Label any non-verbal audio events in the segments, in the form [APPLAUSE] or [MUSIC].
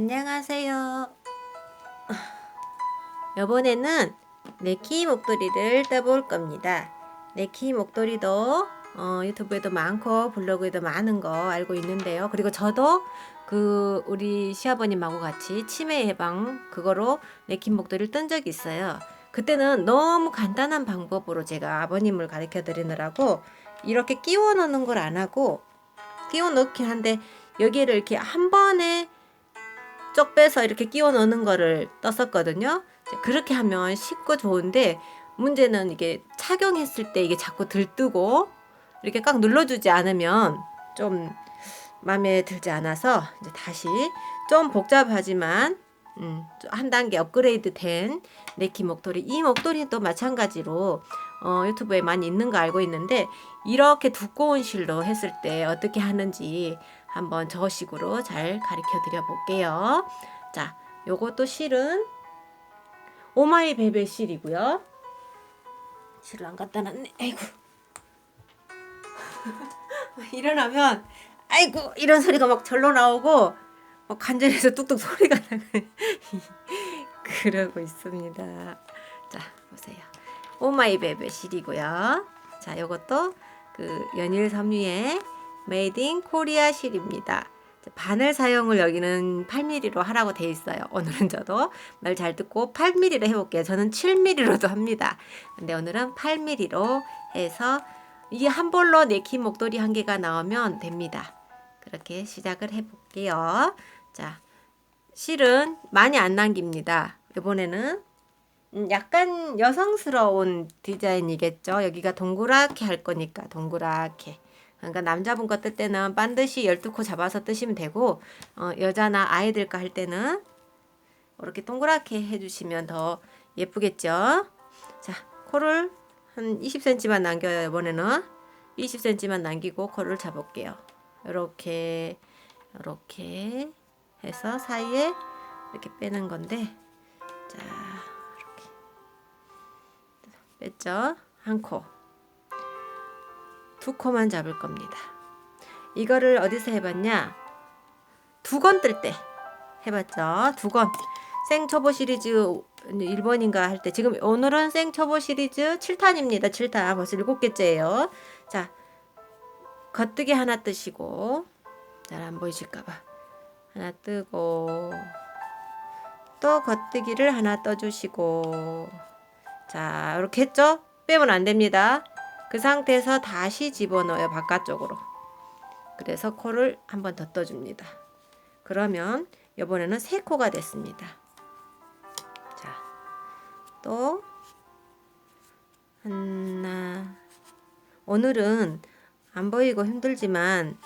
안녕하세요. 이번에는 네키 목도리를 떠볼 겁니다. 네키 목도리도 어, 유튜브에도 많고 블로그에도 많은 거 알고 있는데요. 그리고 저도 그 우리 시아버님하고 같이 치매 예방 그거로 네키 목도리를 뜬 적이 있어요. 그때는 너무 간단한 방법으로 제가 아버님을 가르쳐 드리느라고 이렇게 끼워 넣는 걸 안 하고 끼워 넣긴 한데 여기를 이렇게 한 번에 쪽 빼서 이렇게 끼워 넣는 거를 떴었거든요. 그렇게 하면 쉽고 좋은데 문제는 이게 착용했을 때 이게 자꾸 들뜨고 이렇게 꽉 눌러주지 않으면 좀 마음에 들지 않아서 이제 다시 좀 복잡하지만 음, 좀한 단계 업그레이드 된 네키 목도리 이 목도리도 마찬가지로 어, 유튜브에 많이 있는 거 알고 있는데 이렇게 두꺼운 실로 했을 때 어떻게 하는지 한번 저 식으로 잘 가르쳐 드려 볼게요. 자, 요것도 실은 오마이 베베 실이고요. 실을 안 갖다 놨네. 아이고. [LAUGHS] 일어나면 아이고 이런 소리가 막 절로 나오고 막 관절에서 뚝뚝 소리가 나고 [LAUGHS] 그러고 있습니다. 자, 보세요. 오마이 베베 실이고요. 자, 요것도 그 연일 섬유의 메이드 인 코리아 실입니다. 바늘 사용을 여기는 8mm로 하라고 돼 있어요. 오늘은 저도 말 잘 듣고 8mm로 해볼게요. 저는 7mm로도 합니다. 근데 오늘은 8mm로 해서 이게 한 볼로 네키 목도리 한 개가 나오면 됩니다. 그렇게 시작을 해볼게요. 자, 실은 많이 안 남깁니다. 이번에는 음, 약간 여성스러운 디자인이겠죠. 여기가 동그랗게 할 거니까 동그랗게. 그러니까 남자분 거뜰 때는 반드시 12코 잡아서 뜨시면 되고 어, 여자나 아이들 거할 때는 이렇게 동그랗게 해주시면 더 예쁘겠죠. 자, 코를 한 20cm만 남겨요. 이번에는 20cm만 남기고 코를 잡을게요. 이렇게 이렇게 해서 사이에 이렇게 빼는 건데 자 이렇게 뺐죠 한 코, 두 코만 잡을 겁니다. 이거를 어디서 해봤냐? 두건뜰때 해봤죠. 두 건. 생초보 시리즈 1번인가 할 때 지금 오늘은 생초보 시리즈 7탄입니다. 7탄 벌써 7개째예요. 자 겉뜨기 하나 뜨시고 잘 안 보이실까봐 하나 뜨고 또 겉뜨기를 하나 떠주시고 자 이렇게 했죠? 빼면 안 됩니다. 그 상태에서 다시 집어넣어요 바깥쪽으로. 그래서 코를 한 번 더 떠줍니다. 그러면 이번에는 세 코가 됐습니다. 자, 또 하나. 오늘은 안 보이고 힘들지만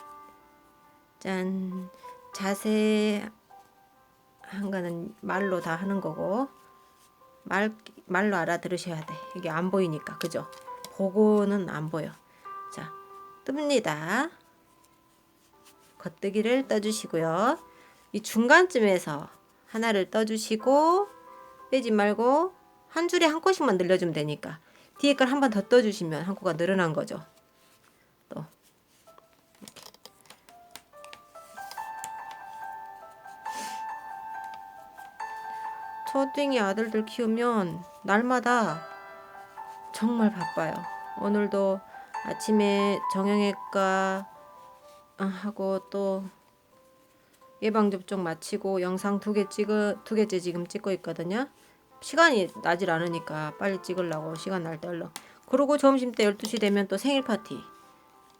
짠 자세 한 거는 말로 다 하는 거고 말 말로 알아들으셔야 돼. 이게 안 보이니까 그죠? 보고는 안 보여. 자, 뜹니다. 겉뜨기를 떠주시고요. 이 중간쯤에서 하나를 떠주시고 빼지 말고 한 줄에 한 코씩만 늘려주면 되니까 뒤에 걸 한 번 더 떠주시면 한 코가 늘어난 거죠. 또. 초딩이 아들들 키우면 날마다 정말 바빠요. 오늘도 아침에 정형외과 아, 하고 또 예방 접종 마치고 영상 두 개 찍어 두 개째 지금 찍고 있거든요. 시간이 나질 않으니까 빨리 찍으려고 시간 날 때 얼른. 그러고 점심 때 12시 되면 또 생일 파티.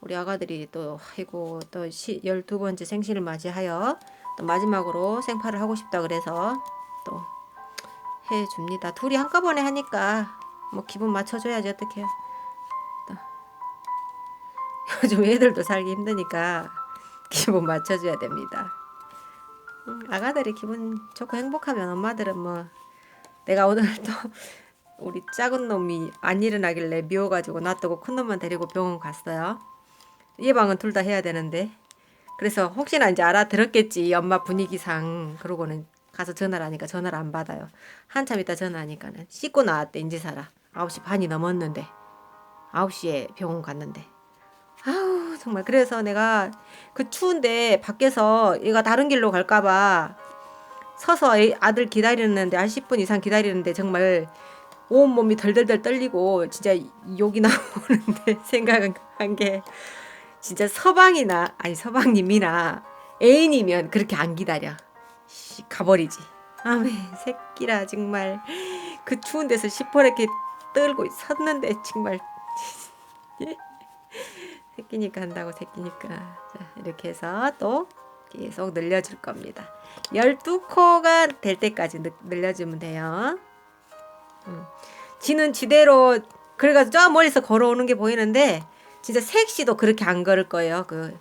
우리 아가들이 또 아이고 또 시, 12번째 생신을 맞이하여 또 마지막으로 생파를 하고 싶다 그래서 또 해 줍니다. 둘이 한꺼번에 하니까 뭐 기분 맞춰줘야지. 또 [LAUGHS] 요즘 애들도 살기 힘드니까 기분 맞춰줘야 됩니다. 음, 아가들이 기분 좋고 행복하면 엄마들은 뭐 내가 오늘 또 [LAUGHS] 우리 작은 놈이 안 일어나길래 미워가지고 놔두고 큰 놈만 데리고 병원 갔어요. 예방은 둘 다 해야 되는데 그래서 혹시나 이제 알아들었겠지 엄마 분위기상 그러고는 가서 전화를 하니까 전화를 안 받아요. 한참 있다 전화하니까는 씻고 나왔대 인지사라 9시 반이 넘었는데 9시에 병원 갔는데. 아우 정말. 그래서 내가 그 추운데 밖에서 얘가 다른 길로 갈까봐 서서 애- 아들 기다리는데 한 10분 이상 기다리는데 정말 온 몸이 덜덜덜 떨리고 진짜 욕이 나오는데 [LAUGHS] 생각한 게 진짜 서방이나 아니 서방님이나 애인이면 그렇게 안 기다려. 씨, 가버리지. 아메 새끼라 정말. 그 추운 데서 시퍼렇게 떨고 섰는데 정말. [LAUGHS] 새끼니까 한다고 새끼니까. 자 이렇게 해서 또 계속 늘려줄 겁니다. 12코가 될 때까지 늘- 늘려주면 돼요. 음. 지는 지대로 그래가지고 저 멀리서 걸어오는 게 보이는데 진짜 색시도 그렇게 안 걸을 거예요. 그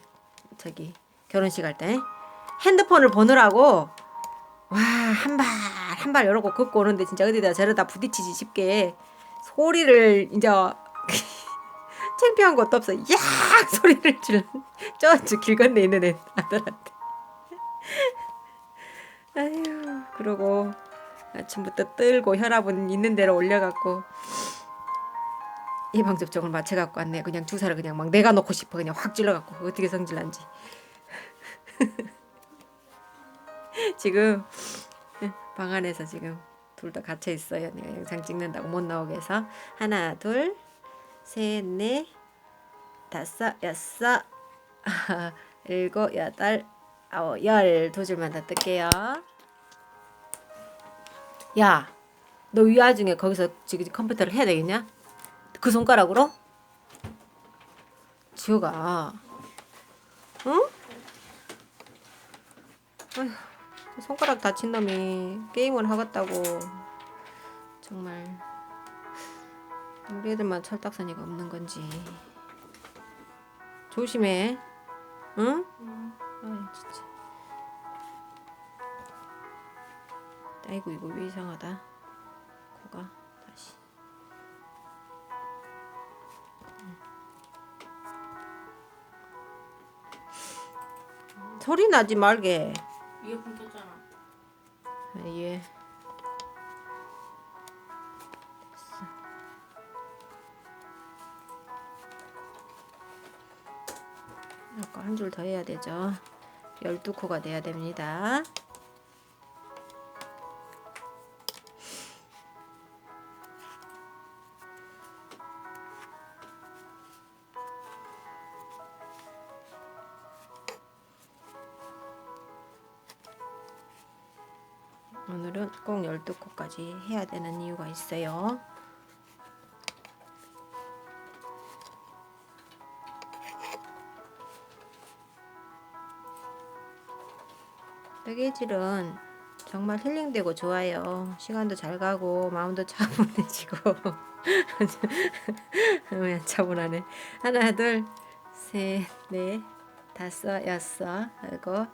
저기 결혼식 할 때. 핸드폰을 보느라고 와 한 발 한발 이러고 걷고 오는데 진짜 어디다 저러다 부딪히지 싶게 소리를 이제 [LAUGHS] 창피한 것도 없어. 야 소리를 줄저길 [LAUGHS] 길 건너 있는 애 아들한테. [LAUGHS] 아휴 그러고 아침부터 떨고 혈압은 있는 대로 올려갖고 예방 접종을 맞춰갖고 왔네. 그냥 주사를 그냥 막 내가 놓고 싶어. 그냥 확 찔러갖고. 어떻게 성질난지. 지금 방 안에서 지금 둘 다 갇혀 있어요. 내가 영상 찍는다고 못 나오게 해서 하나, 둘, 셋, 넷, 다섯, 여섯, [LAUGHS] 일곱, 여덟, 아홉, 열 두 줄만 더 뜰게요. 야, 너이 와중에 거기서 지금 컴퓨터를 해야 되겠냐? 그 손가락으로? 지호가, 응? 아휴. 손가락 다친 놈이 게임을 하겠다고. 정말. 우리 애들만 철딱서니가 없는 건지. 조심해. 응? 아 진짜. 아이고 이거 왜 이상하다. 코가. 다시. 음. 소리 나지 말게. 이어폰 꼈 예. 아까 한 줄 더 해야 되죠. 12코가 돼야 됩니다. 오늘은 꼭 12코까지 해야 되는 이유가 있어요. 뜨개질은 정말 힐링되고 좋아요. 시간도 잘 가고 마음도 차분해지고 [LAUGHS] 왜 차분하네. 하나 둘 셋 넷 다섯 여섯 일곱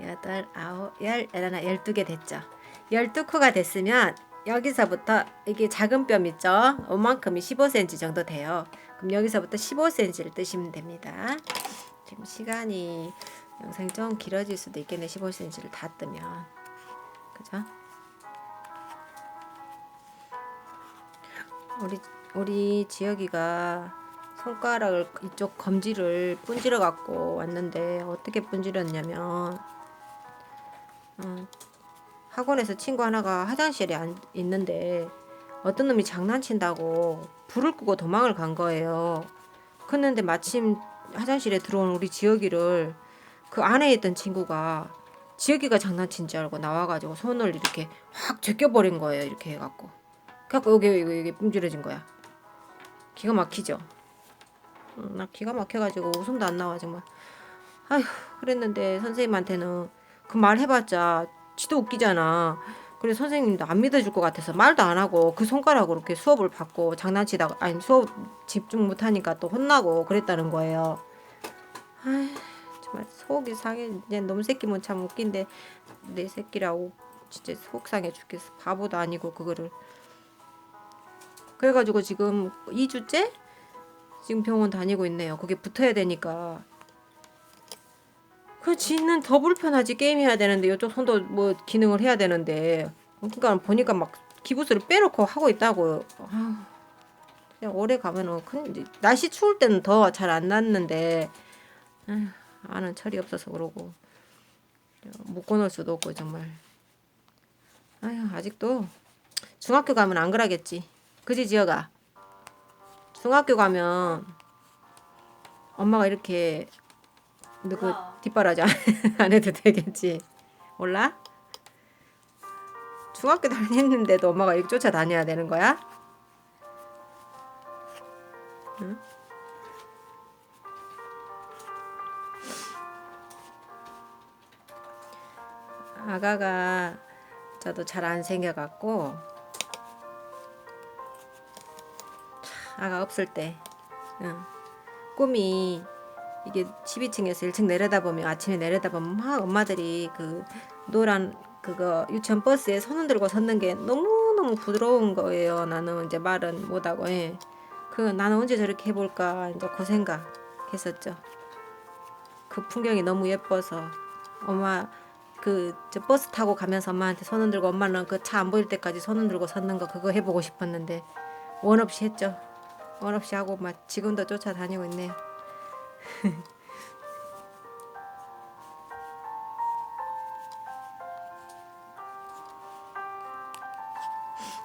여덟 아홉 열 열하나 열두 개 됐죠. 12코가 됐으면 여기서부터 이게 작은 뼘 있죠? 이만큼이 15cm 정도 돼요. 그럼 여기서부터 15cm를 뜨시면 됩니다. 지금 시간이 영상이 좀 길어질 수도 있겠네. 15cm를 다 뜨면. 그죠? 우리 우리 지혁이가 손가락을 이쪽 검지를 분질러 갖고 왔는데 어떻게 분질렀냐면 어, 학원에서 친구 하나가 화장실에 안, 있는데 어떤 놈이 장난친다고 불을 끄고 도망을 간 거예요. 그런데 마침 화장실에 들어온 우리 지혁이를 그 안에 있던 친구가 지혁이가 장난친 줄 알고 나와가지고 손을 이렇게 확 제껴버린 거예요. 이렇게 해갖고. 그래갖고 여기 여기 여기 뿜질해진 거야. 기가 막히죠. 음, 나 기가 막혀가지고 웃음도 안 나와 정말. 아휴 그랬는데 선생님한테는 그 말 해봤자 지도 웃기잖아. 그래 선생님도 안 믿어줄 것 같아서 말도 안 하고 그 손가락으로 이렇게 수업을 받고 장난치다가 아니 수업 집중 못하니까 또 혼나고 그랬다는 거예요. 아 정말 속이 상해. 이제 놈 새끼면 참 웃긴데 내 새끼라고 진짜 속 상해 죽겠어. 바보도 아니고 그거를. 그래가지고 지금 2주째 지금 병원 다니고 있네요. 거기 붙어야 되니까. 그 지는 더 불편하지. 게임 해야 되는데 이쪽 손도 뭐 기능을 해야 되는데. 그러니까 보니까 막 기부스를 빼놓고 하고 있다고. 아, 그냥 오래 가면은 큰 날씨 추울 때는 더 잘안 낫는데. 아휴, 아는 철이 없어서 그러고. 묶어놓을 수도 없고 정말. 아휴 아직도 중학교 가면 안 그러겠지. 그지 지어가. 중학교 가면 엄마가 이렇게 누구 아. 뒷바라지 안- [LAUGHS] 안 해도 되겠지. 몰라? 중학교 다녔는데도 엄마가 이렇게 쫓아다녀야 되는 거야? 응? 아가가 저도 잘 안 생겨갖고 참, 아가 없을 때 응. 꿈이 이게 12층에서 1층 내려다보면 아침에 내려다보면 막 엄마들이 그 노란 그거 유치원 버스에 손 흔들고 섰는 게 너무너무 부드러운 거예요. 나는 이제 말은 못하고 예. 그 나는 언제 저렇게 해볼까 이제 그 생각했었죠. 그 풍경이 너무 예뻐서 엄마 그 저 버스 타고 가면서 엄마한테 손 흔 들고 엄마는 그 차 안 보일 때까지 손 흔 들고 섰는 거 그거 해보고 싶었는데 원 없이 했죠. 원 없이 하고 막 지금도 쫓아다니고 있네요. [LAUGHS]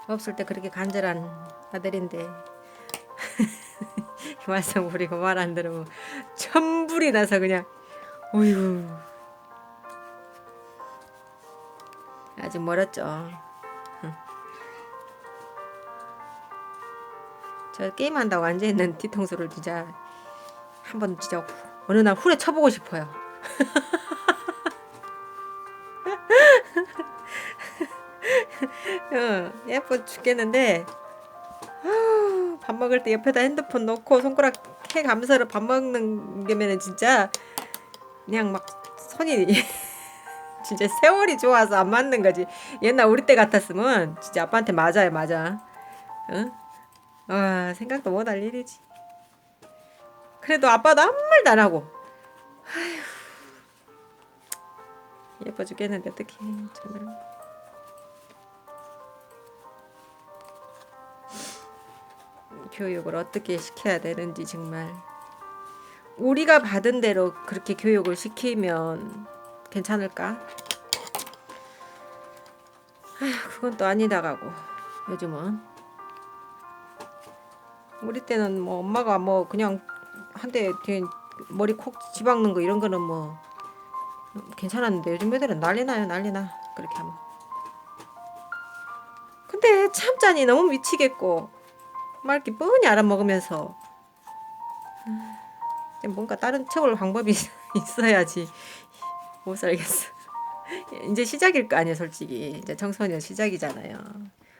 없을 때 그렇게 간절한 아들인데. [LAUGHS] 말썽 부리고 말 안 들으면 천불이 나서 그냥 어휴. 아직 멀었죠. [LAUGHS] 저 게임한다고 앉아있는 뒤통수를 진짜 한번 진짜 어느 날 훌에 쳐보고 싶어요. [LAUGHS] 어, 예뻐 죽겠는데 밥 먹을 때 옆에다 핸드폰 놓고 손가락 캐 감사로 밥 먹는 게면은 진짜 그냥 막 손이 [LAUGHS] 진짜 세월이 좋아서 안 맞는 거지. 옛날 우리 때 같았으면 진짜 아빠한테 맞아요, 맞아. 응? 와 생각도 못 할 일이지. 그래도 아빠도 아무 말도 안 하고. 예뻐 죽겠는데 어떡해 정말. 교육을 어떻게 시켜야 되는지 정말 우리가 받은 대로 그렇게 교육을 시키면 괜찮을까? 아휴 그건 또 아니다 가고 요즘은 우리 때는 뭐 엄마가 뭐 그냥 한대 머리 콕 집박는 거 이런 거는 뭐 괜찮았는데 요즘 애들은 난리나요 난리나. 그렇게 하면. 근데 참자니 너무 미치겠고 말 이렇게 뻔히 알아먹으면서. 아, 이제 뭔가 다른 채울 방법이 [LAUGHS] 있어야지. 못 살겠어. [LAUGHS] 이제 시작일 거 아니야 솔직히. 이제 청소년 시작이잖아요.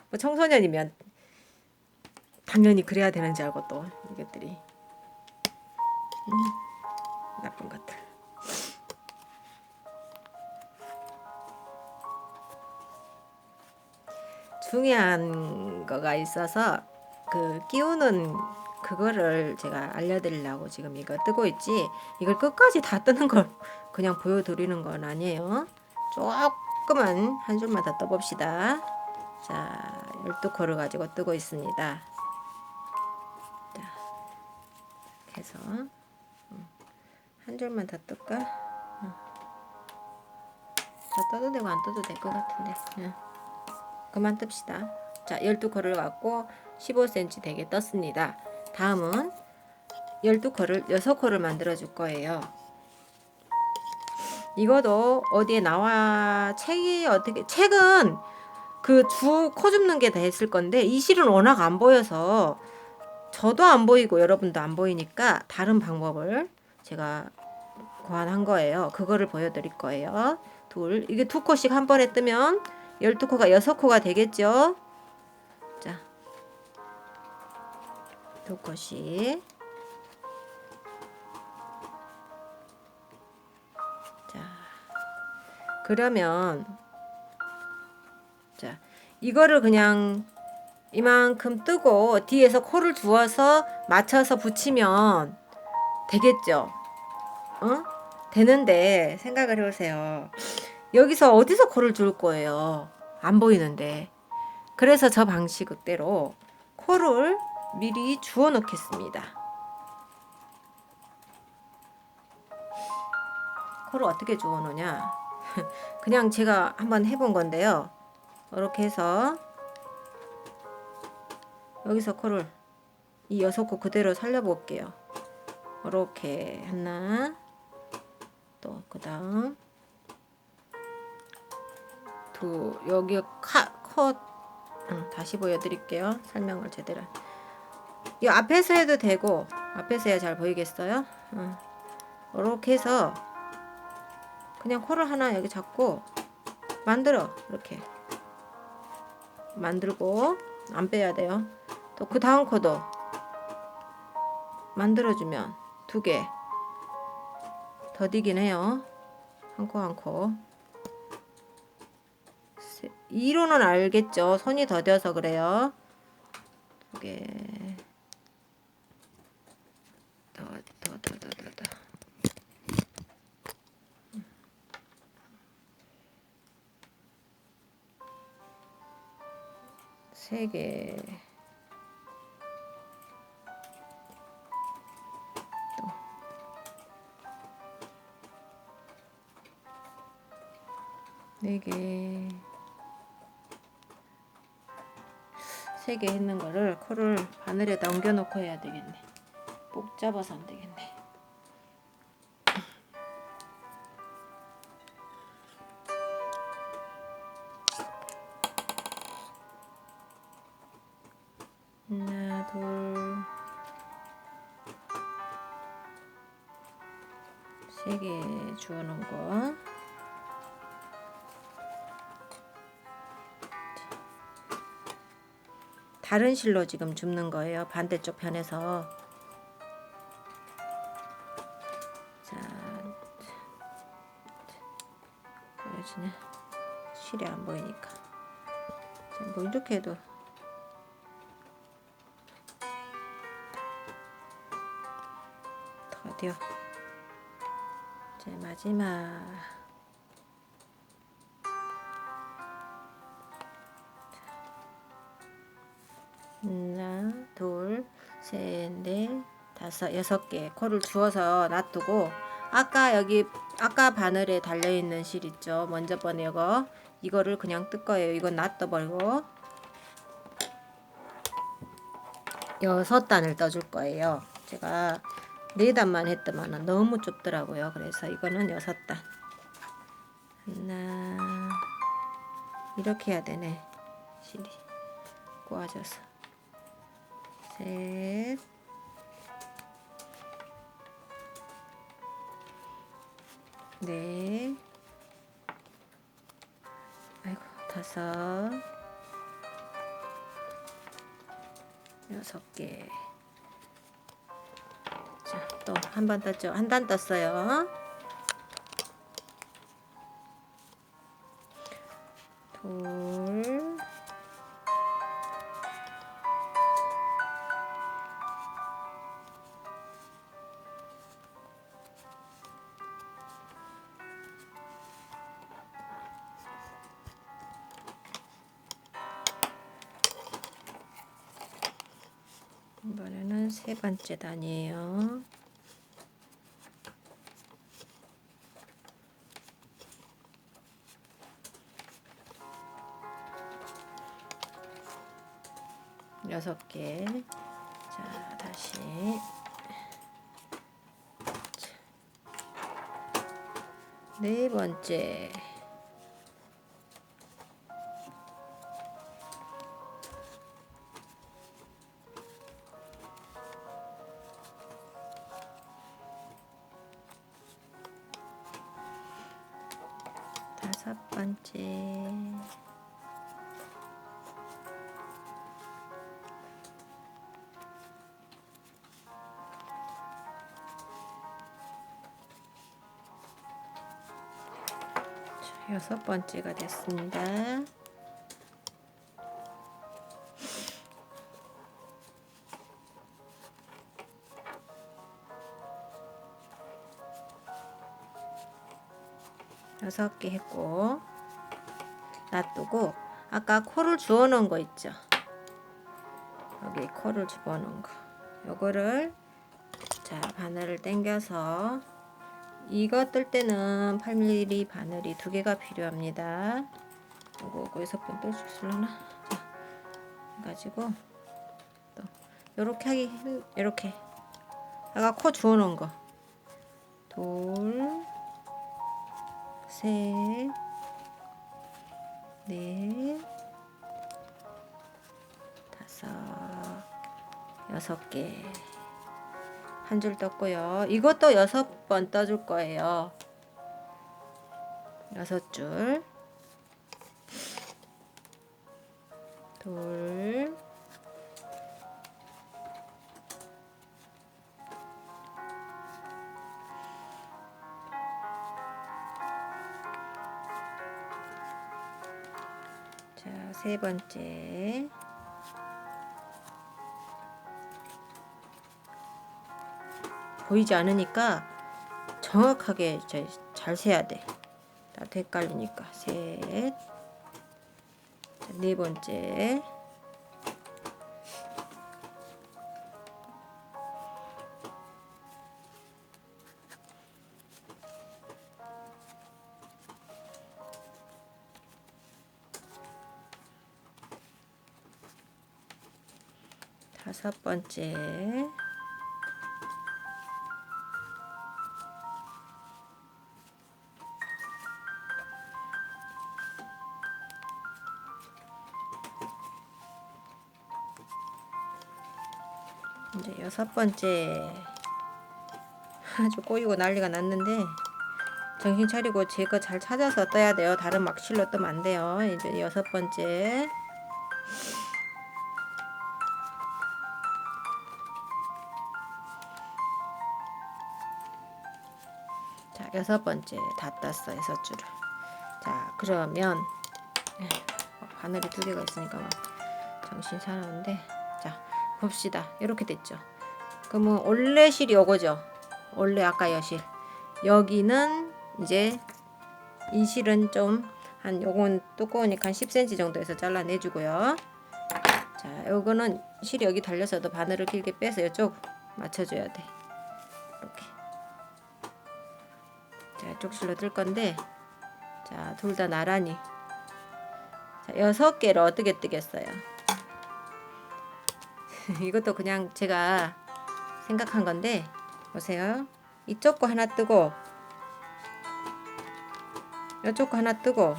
뭐 청소년이면 당연히 그래야 되는지 알고 또 이것들이 음, 나쁜 것들. 중요한 거가 있어서 그 끼우는 그거를 제가 알려드리려고 지금 이거 뜨고 있지. 이걸 끝까지 다 뜨는 걸 [LAUGHS] 그냥 보여드리는 건 아니에요. 조금만 한 줄만 더 떠봅시다. 자 12코를 가지고 뜨고 있습니다. 자 해서. 음, 한 줄만 더 뜰까? 음. 더 떠도 되고 안 떠도 될 것 같은데. 응. 그만 뜹시다. 자 12코를 갖고 15cm 되게 떴습니다. 다음은 12코를 6코를 만들어 줄 거예요. 이것도 어디에 나와 책이 어떻게 책은 그 주 코 줍는 게 다 했을 건데 이 실은 워낙 안 보여서 저도 안 보이고 여러분도 안 보이니까 다른 방법을 제가 고안한 거예요. 그거를 보여드릴 거예요. 둘 이게 두 코씩 한 번에 뜨면 12코가 6코가 되겠죠. 자, 두 코씩. 자, 그러면 자 이거를 그냥 이만큼 뜨고 뒤에서 코를 주어서 맞춰서 붙이면 되겠죠. 어? 되는데 생각을 해보세요. 여기서 어디서 코를 줄 거예요? 안 보이는데. 그래서 저 방식대로 코를 미리 주워 놓겠습니다. 코를 어떻게 주워 놓냐? [LAUGHS] 그냥 제가 한번 해본 건데요. 이렇게 해서 여기서 코를 이 여섯 코 그대로 살려볼게요. 이렇게 하나 또 그다음 두 여기 컷 응, 다시 보여드릴게요. 설명을 제대로. 이 앞에서 해도 되고 앞에서 해야 잘 보이겠어요? 응. 이렇게 해서 그냥 코를 하나 여기 잡고 만들어 이렇게 만들고 안 빼야 돼요. 또 그 다음 코도 만들어주면 두 개 더디긴 해요. 한 코 한 코. 세- 이로는 알겠죠. 손이 더뎌서 그래요. 두 개. 더, 더, 더, 더, 더, 더. 세 개. 세개 세개 있는 거를 코를 바늘에다 옮겨놓고 해야 되겠네. 꼭 잡아서 안 되겠네. 다른 실로 지금 줍는 거예요. 반대쪽 편에서. 자, 보여지네. 실이 안 보이니까. 자, 뭐 이렇게 해도 더디어. 제 마지막. 다섯, 여섯 개 코를 주워서 놔두고 아까 여기 아까 바늘에 달려 있는 실 있죠. 먼저 번에 이거 이거를 그냥 뜰 거예요. 이건 놔둬 버리고 여섯 단을 떠줄 거예요. 제가 네 단만 했더만은 너무 좁더라고요. 그래서 이거는 여섯 단. 하나 이렇게 해야 되네. 실이 꼬아져서. 셋, 넷, 아이고 다섯, 여섯 개. 자, 또 한 번 떴죠. 한 단 떴어요. 이번에는 세 번째 단이에요. 여섯 개. 자, 다시. 자. 네 번째. 여섯 번째가 됐습니다. 여섯 개 했고 놔두고 아까 코를 주워 놓은 거 있죠 여기 코를 집어 놓은 거 요거를 자 바늘을 당겨서 이거 뜰 때는 8mm 바늘이 두 개가 필요합니다 요거 여섯 번뜰수 있을려나? 자, 해가지고 또 요렇게 하기 힘- 요렇게 아까 코 주워놓은 거 둘, 셋, 넷, 다섯, 여섯 개. 한 줄 떴고요. 이것도 여섯 번 떠줄 거예요. 여섯 줄. 둘. 자, 세 번째. 보이지 않으니까 정확하게 저- 잘 세야 돼. 나도 헷갈리니까. 셋. 자, 네 번째. 다섯 번째. 여섯 번째. [LAUGHS] 아주 꼬이고 난리가 났는데 정신 차리고 제 거 잘 찾아서 떠야 돼요. 다른 막실로 뜨면 안 돼요. 이제 여섯 번째. 자 여섯 번째. 다 땄어 여섯 줄을. 자 그러면 에휴, 바늘이 두 개가 있으니까 막 정신 사나운데. 자 봅시다. 이렇게 됐죠 그러면 원래 실이 요거죠. 원래 아까 여실. 여기는 이제 이 실은 좀 한 요건 두꺼우니까 한 10cm 정도에서 잘라내주고요. 자 요거는 실이 여기 달려서도 바늘을 길게 빼서 이쪽 맞춰줘야 돼. 이렇게. 자 이쪽 실로 뜰 건데. 자 둘 다 나란히. 자 여섯 개를 어떻게 뜨겠어요? [LAUGHS] 이것도 그냥 제가 생각한 건데 보세요. 이쪽 거 하나 뜨고 이쪽 거 하나 뜨고.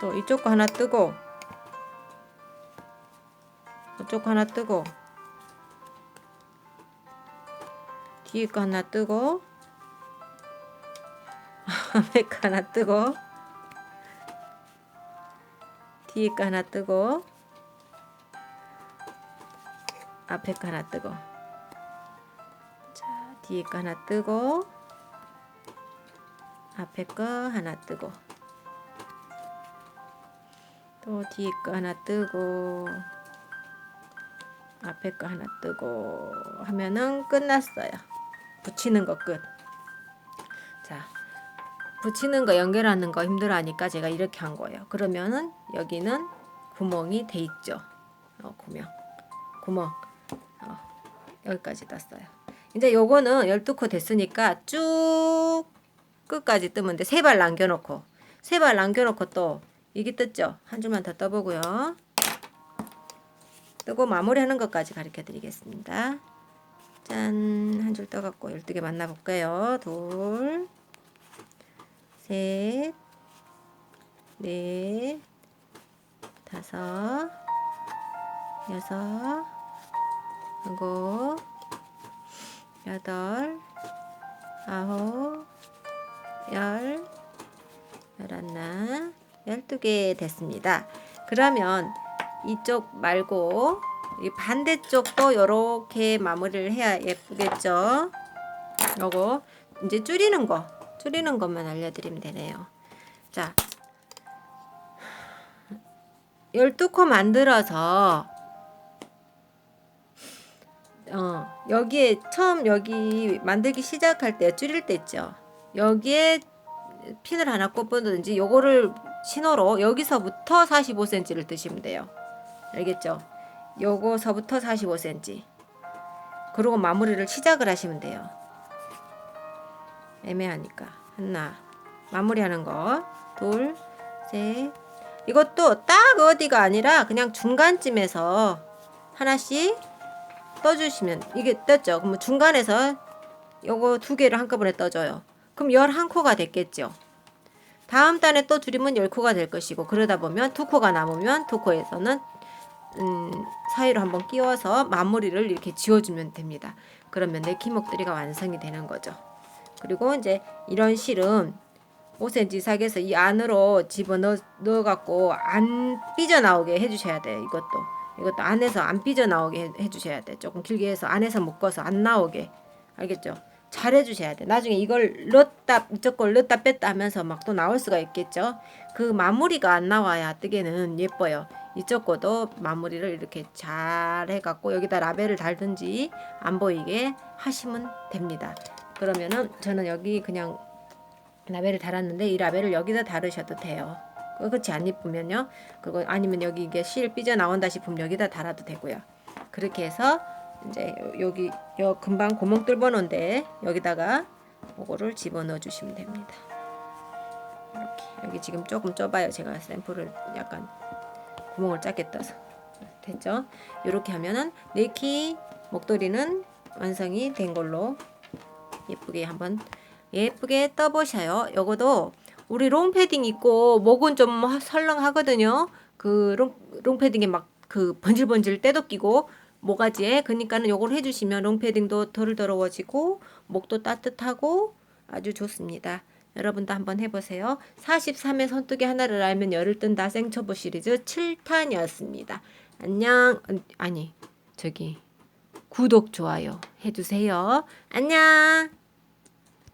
또 이쪽 거 하나 뜨고 이쪽 거 하나 뜨고. 뒤에 거 하나 뜨고 [LAUGHS] 앞에 거 하나 뜨고 뒤에 거 하나 뜨고 앞에 거 하나 뜨고. 자 뒤에 거 하나 뜨고 앞에 거 하나 뜨고. 또 뒤에 거 하나 뜨고 앞에 거 하나 뜨고 하면은 끝났어요. 붙이는 거 끝. 자, 붙이는 거 연결하는 거 힘들어하니까 제가 이렇게 한 거예요. 그러면은 여기는 구멍이 돼 있죠. 어, 구멍, 구멍. 어, 여기까지 땄어요. 이제 요거는 12코 됐으니까 쭉 끝까지 뜨면 돼. 세 발 남겨놓고 세 발 남겨놓고 또 이게 떴죠. 한 줄만 더 떠보고요. 뜨고 마무리하는 것까지 가르쳐 드리겠습니다. 짠, 한 줄 떠갖고 12개 만나볼게요. 둘, 셋, 넷, 다섯, 여섯, 일곱, 여덟, 아홉, 열, 열하나, 열두 개 됐습니다. 그러면 이쪽 말고 이 반대쪽도 이렇게 마무리를 해야 예쁘겠죠. 요거 이제 줄이는 거, 줄이는 것만 알려드리면 되네요. 자, 12코 만들어서 어, 여기에 처음 여기 만들기 시작할 때 줄일 때 있죠. 여기에 핀을 하나 꼽든지 요거를 신호로 여기서부터 45cm를 뜨시면 돼요. 알겠죠? 요거서부터 45cm. 그리고 마무리를 시작을 하시면 돼요. 애매하니까 하나 마무리하는 거 둘, 셋 이것도 딱 어디가 아니라 그냥 중간쯤에서 하나씩 떠주시면 이게 떴죠. 그럼 중간에서 요거 두 개를 한꺼번에 떠줘요. 그럼 11코가 됐겠죠. 다음 단에 또 줄이면 10코가 될 것이고 그러다 보면 두 코가 남으면 두 코에서는 음, 사이로 한번 끼워서 마무리를 이렇게 지워주면 됩니다. 그러면 내 키목들이가 완성이 되는 거죠. 그리고 이제 이런 실은 5cm 이삭에서 이 안으로 집어 넣어, 넣어 갖고 안 삐져 나오게 해주셔야 돼요. 이것도 이것도 안에서 안 삐져 나오게 해- 해주셔야 돼. 조금 길게 해서 안에서 묶어서 안 나오게 알겠죠? 잘 해주셔야 돼. 나중에 이걸 넣었다 이쪽 걸 넣었다 뺐다 하면서 막 또 나올 수가 있겠죠. 그 마무리가 안 나와야 뜨개는 예뻐요. 이쪽 거도 마무리를 이렇게 잘 해갖고 여기다 라벨을 달든지 안 보이게 하시면 됩니다. 그러면은 저는 여기 그냥 라벨을 달았는데 이 라벨을 여기다 달으셔도 돼요. 그렇지 안 이쁘면요. 그거 아니면 여기 이게 실 삐져 나온다 싶으면 여기다 달아도 되고요. 그렇게 해서 이제 요- 여기 요 금방 구멍 뚫어 놓은데 여기다가 요거를 집어넣어 주시면 됩니다. 이렇게 여기 지금 조금 좁아요. 제가 샘플을 약간 구멍을 작게 떠서 됐죠? 이렇게 하면은 네키 목도리는 완성이 된 걸로 예쁘게 한번 예쁘게 떠보셔요. 요거도 우리 롱패딩 입고 목은 좀 하- 설렁하거든요. 그 롱, 롱패딩에 막 그 번질번질 때도 끼고 모가지에 그러니까는 요걸 해주시면 롱패딩도 덜 더러워지고 목도 따뜻하고 아주 좋습니다. 여러분도 한번 해보세요. 43의 손뜨개 하나를 알면 열을 뜬다 생초보 시리즈 7탄이었습니다. 안녕 음, 아니 저기 구독 좋아요 해주세요. 안녕